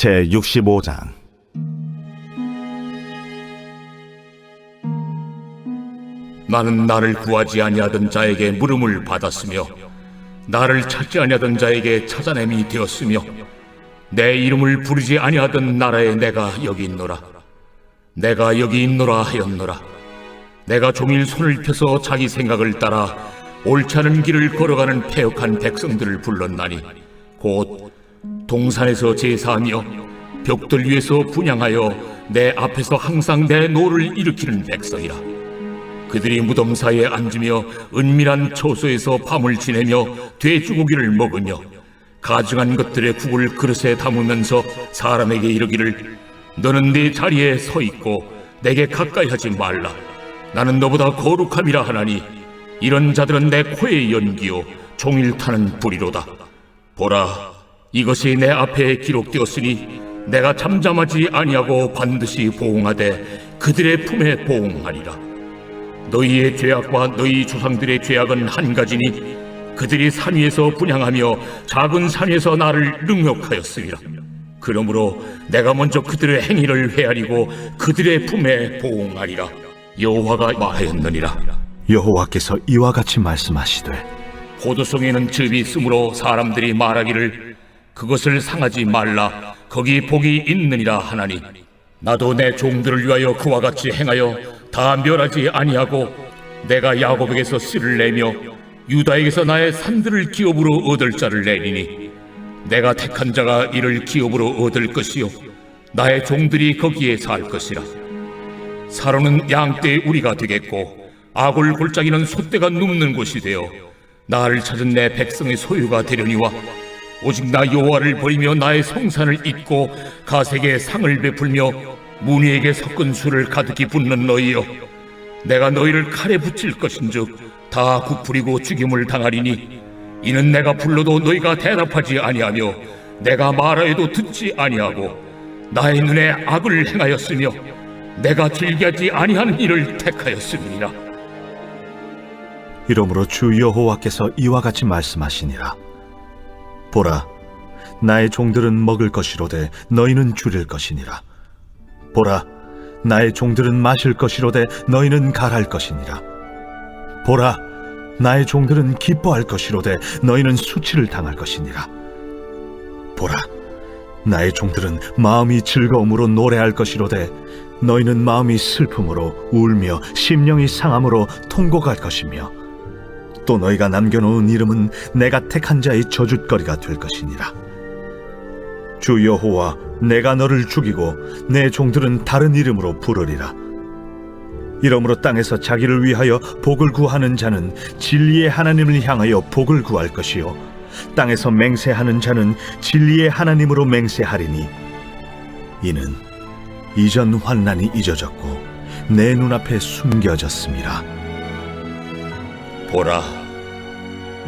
제 65장. 나는 나를 구하지 아니하던 자에게 물음을 받았으며 나를 찾지 아니하던 자에게 찾아냄이 되었으며 내 이름을 부르지 아니하던 나라에 내가 여기 있노라. 내가 여기 있노라 하였노라. 내가 종일 손을 펴서 자기 생각을 따라 옳지 않은 길을 걸어가는 패역한 백성들을 불렀나니 곧 동산에서 제사하며 벽돌 위에서 분양하여 내 앞에서 항상 내 노를 일으키는 백성이라. 그들이 무덤 사이에 앉으며 은밀한 처소에서 밤을 지내며 돼지고기를 먹으며 가증한 것들의 국을 그릇에 담으면서 사람에게 이르기를 너는 네 자리에 서 있고 내게 가까이 하지 말라. 나는 너보다 거룩함이라 하나니 이런 자들은 내 코의 연기요 종일 타는 불이로다. 보라 이것이 내 앞에 기록되었으니 내가 잠잠하지 아니하고 반드시 보응하되 그들의 품에 보응하리라 너희의 죄악과 너희 조상들의 죄악은 한 가지니 그들이 산 위에서 분양하며 작은 산 위에서 나를 능욕하였으리라. 그러므로 내가 먼저 그들의 행위를 헤아리고 그들의 품에 보응하리라. 여호와가 말하였느니라. 여호와께서 이와 같이 말씀하시되 포도송에는 즙이 있으므로 사람들이 말하기를 그것을 상하지 말라. 거기 복이 있느니라 하나니. 나도 내 종들을 위하여 그와 같이 행하여 다 멸하지 아니하고 내가 야곱에게서 씨를 내며 유다에게서 나의 산들을 기업으로 얻을 자를 내리니 내가 택한 자가 이를 기업으로 얻을 것이요 나의 종들이 거기에 살 것이라. 사로는 양떼의 우리가 되겠고 아골 골짜기는 소떼가 눕는 곳이 되어 나를 찾은 내 백성의 소유가 되려니와 오직 나 여호와를 버리며 나의 성산을 잊고 가색에 상을 베풀며 무니에게 섞은 술을 가득히 붓는 너희여. 내가 너희를 칼에 붙일 것인즉 다 굽부리고 죽임을 당하리니 이는 내가 불러도 너희가 대답하지 아니하며 내가 말하여도 듣지 아니하고 나의 눈에 악을 행하였으며 내가 즐기하지 아니하는 일을 택하였음이니라. 이러므로 주 여호와께서 이와 같이 말씀하시니라 보라 나의 종들은 먹을 것이로되 너희는 줄일 것이니라. 보라 나의 종들은 마실 것이로되 너희는 갈할 것이니라. 보라 나의 종들은 기뻐할 것이로되 너희는 수치를 당할 것이니라. 보라 나의 종들은 마음이 즐거움으로 노래할 것이로되 너희는 마음이 슬픔으로 울며 심령이 상함으로 통곡할 것이며 또 너희가 남겨놓은 이름은 내가 택한 자의 저주거리가 될 것이니라. 주 여호와 내가 너를 죽이고 내 종들은 다른 이름으로 부르리라. 이러므로 땅에서 자기를 위하여 복을 구하는 자는 진리의 하나님을 향하여 복을 구할 것이요 땅에서 맹세하는 자는 진리의 하나님으로 맹세하리니 이는 이전 환난이 잊어졌고 내 눈앞에 숨겨졌습니다. 보라,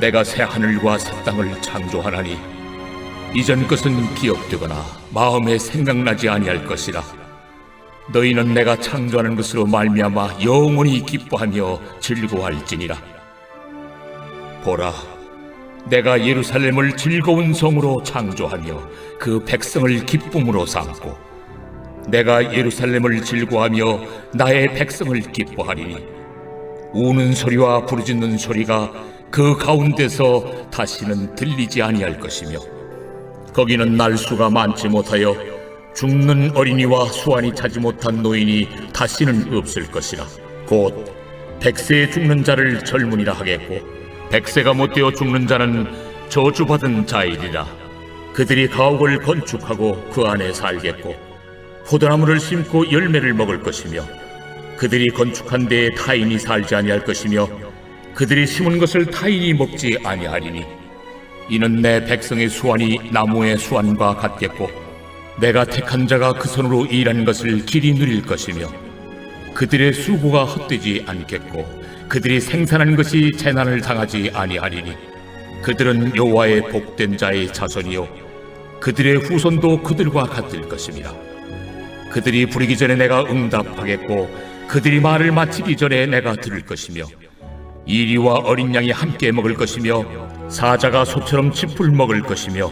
내가 새 하늘과 새 땅을 창조하나니 이전 것은 기억되거나 마음에 생각나지 아니할 것이라. 너희는 내가 창조하는 것으로 말미암아 영원히 기뻐하며 즐거워할지니라. 보라, 내가 예루살렘을 즐거운 성으로 창조하며 그 백성을 기쁨으로 삼고 내가 예루살렘을 즐거워하며 나의 백성을 기뻐하리니 우는 소리와 부르짖는 소리가 그 가운데서 다시는 들리지 아니할 것이며 거기는 날수가 많지 못하여 죽는 어린이와 수완이 차지 못한 노인이 다시는 없을 것이라. 곧 백세에 죽는 자를 젊은이라 하겠고 백세가 못되어 죽는 자는 저주받은 자이리라. 그들이 가옥을 건축하고 그 안에 살겠고 포도나무를 심고 열매를 먹을 것이며 그들이 건축한 데에 타인이 살지 아니할 것이며 그들이 심은 것을 타인이 먹지 아니하리니 이는 내 백성의 수완이 나무의 수완과 같겠고 내가 택한 자가 그 손으로 일한 것을 길이 누릴 것이며 그들의 수고가 헛되지 않겠고 그들이 생산한 것이 재난을 당하지 아니하리니 그들은 여호와의 복된 자의 자손이요 그들의 후손도 그들과 같을 것입니다. 그들이 부르기 전에 내가 응답하겠고 그들이 말을 마치기 전에 내가 들을 것이며 이리와 어린 양이 함께 먹을 것이며 사자가 소처럼 짚을 먹을 것이며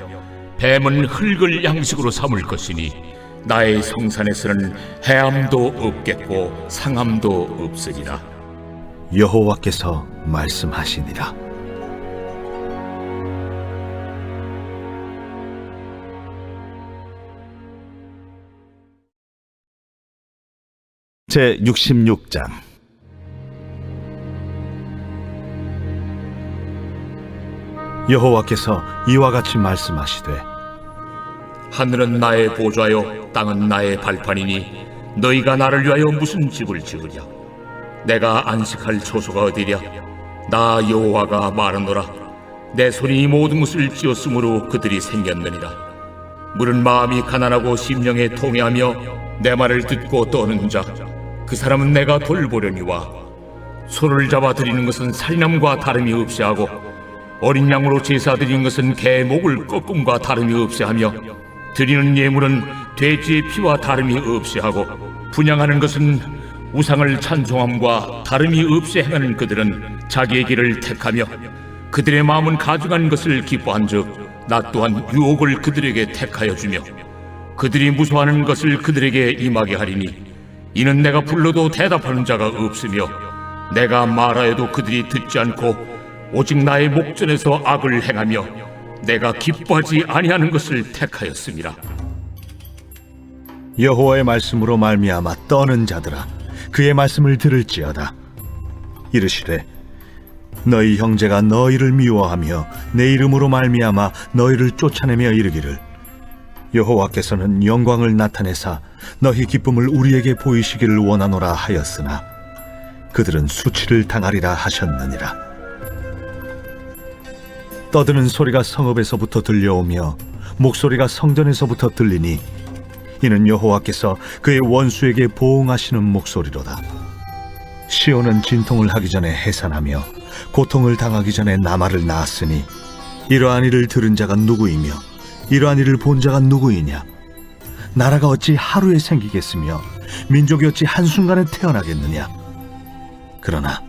뱀은 흙을 양식으로 삼을 것이니 나의 성산에서는 해함도 없겠고 상함도 없으리라. 여호와께서 말씀하시니라. 제 66장 여호와께서 이와 같이 말씀하시되 하늘은 나의 보좌요 땅은 나의 발판이니 너희가 나를 위하여 무슨 집을 지으랴? 내가 안식할 초소가 어디랴? 나 여호와가 말하노라. 내 손이 이 모든 것을 지었으므로 그들이 생겼느니라. 물은 마음이 가난하고 심령에 통해하며 내 말을 듣고 떠는 자 그 사람은 내가 돌보려니와 손을 잡아 드리는 것은 살인함과 다름이 없이 하고 어린 양으로 제사 드리는 것은 개 목을 꺾음과 다름이 없이 하며 드리는 예물은 돼지의 피와 다름이 없이 하고 분양하는 것은 우상을 찬송함과 다름이 없이 행하는 그들은 자기의 길을 택하며 그들의 마음은 가져간 것을 기뻐한즉 나 또한 유혹을 그들에게 택하여 주며 그들이 무서워하는 것을 그들에게 임하게 하리니 이는 내가 불러도 대답하는 자가 없으며 내가 말하여도 그들이 듣지 않고 오직 나의 목전에서 악을 행하며 내가 기뻐하지 아니하는 것을 택하였습니다. 여호와의 말씀으로 말미암아 떠는 자들아 그의 말씀을 들을지어다. 이르시되 너희 형제가 너희를 미워하며 내 이름으로 말미암아 너희를 쫓아내며 이르기를. 여호와께서는 영광을 나타내사 너희 기쁨을 우리에게 보이시기를 원하노라 하였으나 그들은 수치를 당하리라 하셨느니라 떠드는 소리가 성읍에서부터 들려오며 목소리가 성전에서부터 들리니 이는 여호와께서 그의 원수에게 보응하시는 목소리로다. 시온은 진통을 하기 전에 해산하며 고통을 당하기 전에 나마를 낳았으니 이러한 일을 들은 자가 누구이며 이러한 일을 본 자가 누구이냐? 나라가 어찌 하루에 생기겠으며 민족이 어찌 한순간에 태어나겠느냐? 그러나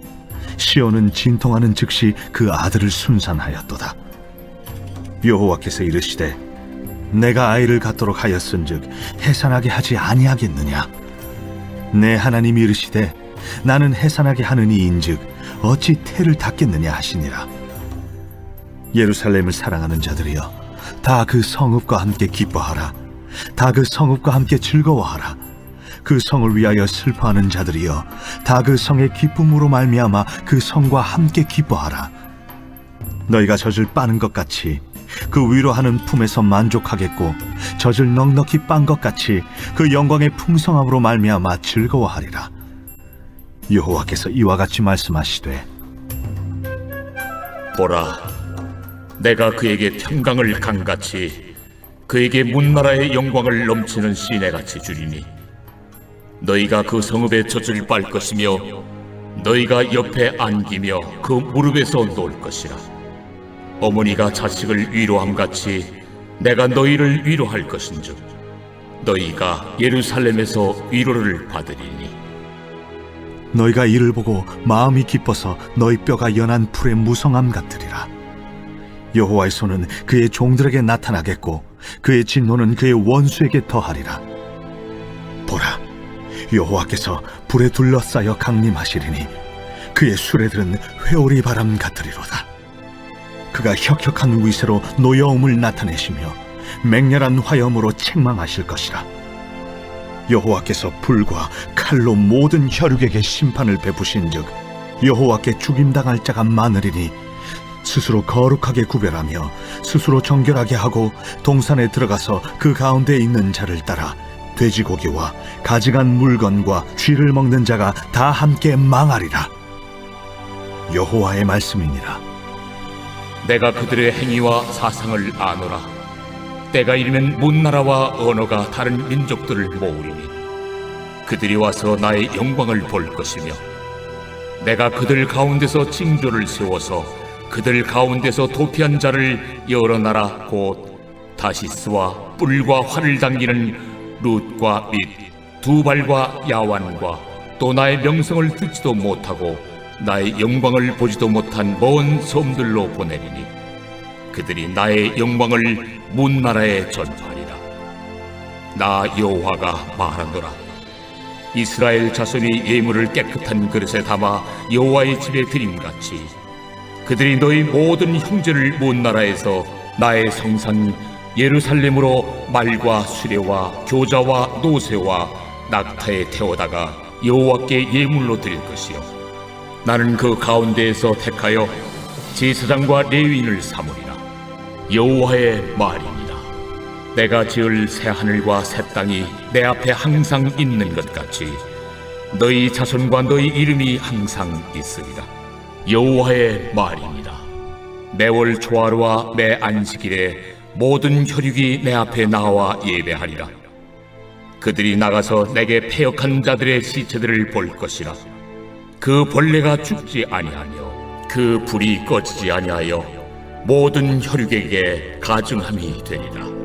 시온은 진통하는 즉시 그 아들을 순산하였도다. 여호와께서 이르시되 내가 아이를 갖도록 하였은즉 해산하게 하지 아니하겠느냐? 내 하나님이 이르시되 나는 해산하게 하는 이인즉 어찌 태를 닫겠느냐 하시니라. 예루살렘을 사랑하는 자들이여 다 그 성읍과 함께 기뻐하라. 다 그 성읍과 함께 즐거워하라 그 성을 위하여 슬퍼하는 자들이여 다 그 성의 기쁨으로 말미암아 그 성과 함께 기뻐하라. 너희가 젖을 빠는 것 같이 그 위로하는 품에서 만족하겠고 젖을 넉넉히 빤 것 같이 그 영광의 풍성함으로 말미암아 즐거워하리라. 여호와께서 이와 같이 말씀하시되 보라, 내가 그에게 평강을 강같이 그에게 문나라의 영광을 넘치는 시내같이 주리니 너희가 그 성읍의 젖을 빨 것이며 너희가 옆에 안기며 그 무릎에서 놓을 것이라. 어머니가 자식을 위로함 같이 내가 너희를 위로할 것인즉 너희가 예루살렘에서 위로를 받으리니. 너희가 이를 보고 마음이 기뻐서 너희 뼈가 연한 풀의 무성함 같으리라. 여호와의 손은 그의 종들에게 나타나겠고 그의 진노는 그의 원수에게 더하리라. 보라 여호와께서 불에 둘러싸여 강림하시리니 그의 수레들은 회오리 바람 같으리로다. 그가 혁혁한 위세로 노여움을 나타내시며 맹렬한 화염으로 책망하실 것이라. 여호와께서 불과 칼로 모든 혈육에게 심판을 베푸신즉 여호와께 죽임당할 자가 많으리니 스스로 거룩하게 구별하며 스스로 정결하게 하고 동산에 들어가서 그 가운데 있는 자를 따라 돼지고기와 가증한 물건과 쥐를 먹는 자가 다 함께 망하리라. 여호와의 말씀이니라. 내가 그들의 행위와 사상을 아노라. 때가 이르면 문나라와 언어가 다른 민족들을 모으리니 그들이 와서 나의 영광을 볼 것이며 내가 그들 가운데서 징조를 세워서 그들 가운데서 도피한 자를 여러 나라. 곧 다시스와 뿔과 활을 당기는 룻과 및 두발과 야완과 또 나의 명성을 듣지도 못하고 나의 영광을 보지도 못한 먼 섬들로 보내리니 그들이 나의 영광을 문나라에 전파리라. 나 여호와가 말하노라. 이스라엘 자손이 예물을 깨끗한 그릇에 담아 여호와의 집에 드림같이 그들이 너희 모든 형제를 문나라에서 나의 성산 예루살렘으로 말과 수레와 교자와 노새와 낙타에 태워다가 여호와께 예물로 드릴 것이요. 나는 그 가운데에서 택하여 제사장과 레위인을 삼으리라. 여호와의 말입니다. 내가 지을 새 하늘과 새 땅이 내 앞에 항상 있는 것 같이 너희 자손과 너희 이름이 항상 있으리라. 여호와의 말입니다. 매월 초하루와 매 안식일에 모든 혈육이 내 앞에 나와 예배하리라. 그들이 나가서 내게 패역한 자들의 시체들을 볼 것이라. 그 벌레가 죽지 아니하며 그 불이 꺼지지 아니하여 모든 혈육에게 가증함이 되리라